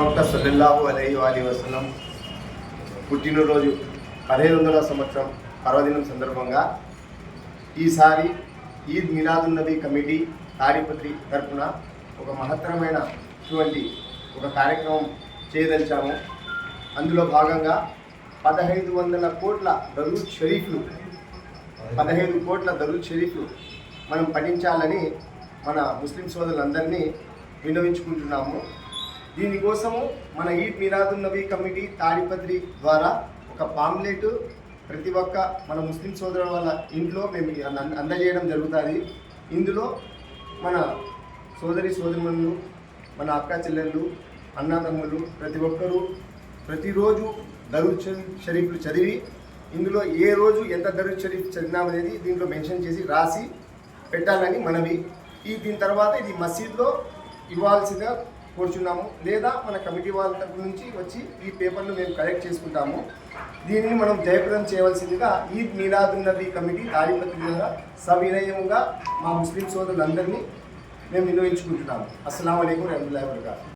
ప్రవక్త సల్లల్లాహు అలైహి వాలి వసల్లం పుట్టినరోజు పదిహేను వందల సంవత్సరం పర్వదినం సందర్భంగా ఈసారి ఈద్ మిలాదున్ నబీ కమిటీ తాడిపత్రి తరఫున ఒక మహత్తరమైనటువంటి ఒక కార్యక్రమం చేయదలిచాము. అందులో భాగంగా పదహైదు వందల కోట్ల దరూద్ షరీఫ్లు పదహైదు కోట్ల దరూద్ షరీఫ్లు మనం పఠించాలని మన ముస్లిం సోదరులందరినీ విన్నవించుకుంటున్నాము. దీనికోసము మన ఈ మిలాదున్ నబీ కమిటీ తాడిపత్రి ద్వారా ఒక పాంప్లెట్ ప్రతి ఒక్క మన ముస్లిం సోదరుల వాళ్ళ ఇంట్లో మేము అంద- అందజేయడం జరుగుతుంది. ఇందులో మన సోదరి సోదరులు మన అక్క చెల్లెళ్ళు అన్నదమ్ములు ప్రతి ఒక్కరూ ప్రతిరోజు దరుద్ షరీఫ్లు చదివి ఇందులో ఏ రోజు ఎంత దరుద్ షరీఫ్ చదివినామనేది దీంట్లో మెన్షన్ చేసి రాసి పెట్టాలని మనవి. ఈ దీని తర్వాత ఇది మసీద్లో ఇవ్వాల్సిన కోరుచున్నాము. లేదా మన కమిటీ వాళ్ళ తరపు నుంచి వచ్చి ఈ పేపర్లు మేము కలెక్ట్ చేసుకుంటాము. దీనిని మనం జయప్రదం చేయవలసిందిగా ఈద్ మీలాదున్ కమిటీ తాడిపత్రి ద్వారా సవినయంగా మా ముస్లిం సోదరులందరినీ మేము వినియోగించుకుంటున్నాము అస్సలం అయికం రెండు వబరకాతుహు